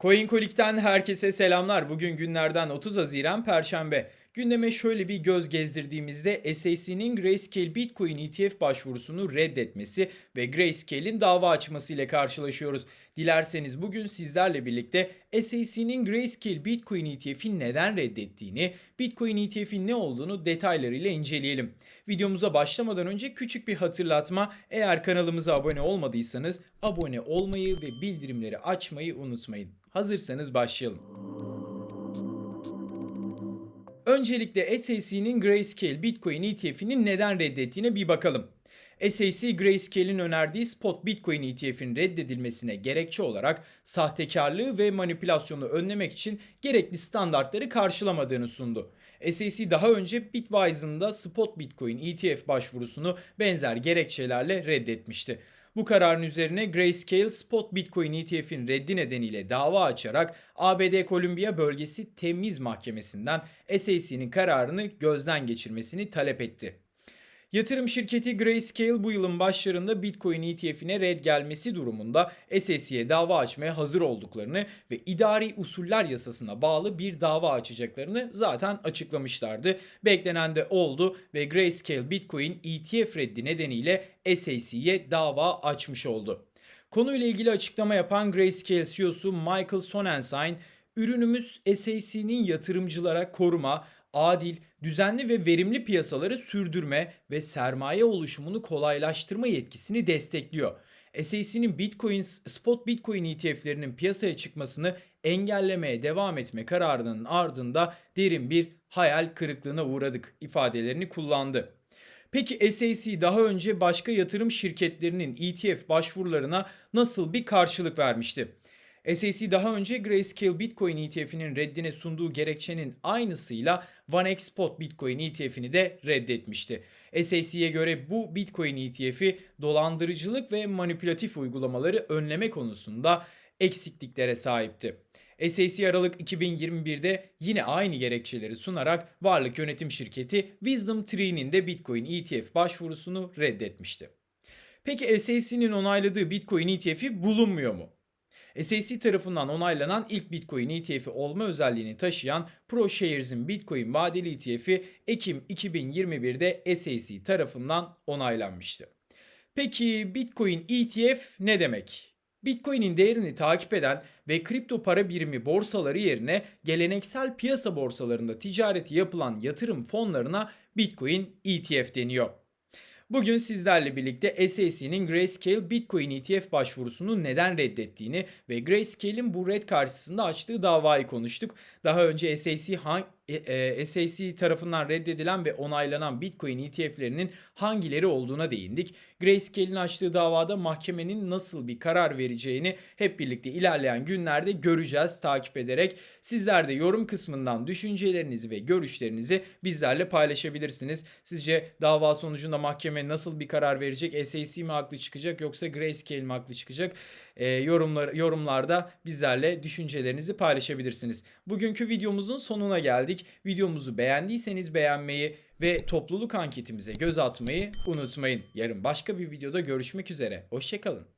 CoinColic'ten herkese selamlar. Bugün günlerden 30 Haziran Perşembe. Gündeme şöyle bir göz gezdirdiğimizde SAC'nin Grayscale Bitcoin ETF başvurusunu reddetmesi ve Grayscale'in dava açması ile karşılaşıyoruz. Dilerseniz bugün sizlerle birlikte SAC'nin Grayscale Bitcoin ETF'i neden reddettiğini, Bitcoin ETF'in ne olduğunu detaylarıyla inceleyelim. Videomuza başlamadan önce küçük bir hatırlatma. Eğer kanalımıza abone olmadıysanız abone olmayı ve bildirimleri açmayı unutmayın. Hazırsanız başlayalım. Öncelikle SAC'nin Grayscale Bitcoin ETF'ini neden reddettiğine bir bakalım. SAC Grayscale'in önerdiği spot Bitcoin ETF'in reddedilmesine gerekçe olarak sahtekarlığı ve manipülasyonu önlemek için gerekli standartları karşılamadığını sundu. SAC daha önce Bitwise'ın da spot Bitcoin ETF başvurusunu benzer gerekçelerle reddetmişti. Bu kararın üzerine Grayscale Spot Bitcoin ETF'in reddi nedeniyle dava açarak ABD Kolumbiya Bölgesi Temiz Mahkemesi'nden SAC'nin kararını gözden geçirmesini talep etti. Yatırım şirketi Grayscale bu yılın başlarında Bitcoin ETF'ine red gelmesi durumunda SEC'ye dava açmaya hazır olduklarını ve idari usuller yasasına bağlı bir dava açacaklarını zaten açıklamışlardı. Beklenen de oldu ve Grayscale Bitcoin ETF reddi nedeniyle SEC'ye dava açmış oldu. Konuyla ilgili açıklama yapan Grayscale CEO'su Michael Sonnenschein, ürünümüz SAC'nin yatırımcılara koruma, adil, düzenli ve verimli piyasaları sürdürme ve sermaye oluşumunu kolaylaştırma yetkisini destekliyor. SAC'nin Bitcoin, spot Bitcoin ETF'lerinin piyasaya çıkmasını engellemeye devam etme kararının ardında derin bir hayal kırıklığına uğradık ifadelerini kullandı. Peki SAC daha önce başka yatırım şirketlerinin ETF başvurularına nasıl bir karşılık vermişti? SEC daha önce Grayscale Bitcoin ETF'inin reddine sunduğu gerekçenin aynısıyla OneX Spot Bitcoin ETF'ini de reddetmişti. SEC'ye göre bu Bitcoin ETF'i dolandırıcılık ve manipülatif uygulamaları önleme konusunda eksikliklere sahipti. SAC Aralık 2021'de yine aynı gerekçeleri sunarak varlık yönetim şirketi Wisdom Tree'nin de Bitcoin ETF başvurusunu reddetmişti. Peki SAC'nin onayladığı Bitcoin ETF'i bulunmuyor mu? SEC tarafından onaylanan ilk Bitcoin ETF'i olma özelliğini taşıyan ProShares'in Bitcoin vadeli ETF'i Ekim 2021'de SEC tarafından onaylanmıştı. Peki Bitcoin ETF ne demek? Bitcoin'in değerini takip eden ve kripto para birimi borsaları yerine geleneksel piyasa borsalarında ticareti yapılan yatırım fonlarına Bitcoin ETF deniyor. Bugün sizlerle birlikte SAC'nin Grayscale Bitcoin ETF başvurusunu neden reddettiğini ve Grayscale'in bu red karşısında açtığı davayı konuştuk. Daha önce SAC hangi e, SAC tarafından reddedilen ve onaylanan Bitcoin ETF'lerinin hangileri olduğuna değindik. Grayscale'in açtığı davada mahkemenin nasıl bir karar vereceğini hep birlikte ilerleyen günlerde göreceğiz takip ederek. Sizler de yorum kısmından düşüncelerinizi ve görüşlerinizi bizlerle paylaşabilirsiniz. Sizce dava sonucunda mahkeme nasıl bir karar verecek? SAC mi haklı çıkacak yoksa Grayscale mi haklı çıkacak? E, yorumlar, yorumlarda bizlerle düşüncelerinizi paylaşabilirsiniz. Bugünkü videomuzun sonuna geldik. Videomuzu beğendiyseniz beğenmeyi ve topluluk anketimize göz atmayı unutmayın. Yarın başka bir videoda görüşmek üzere. Hoşçakalın.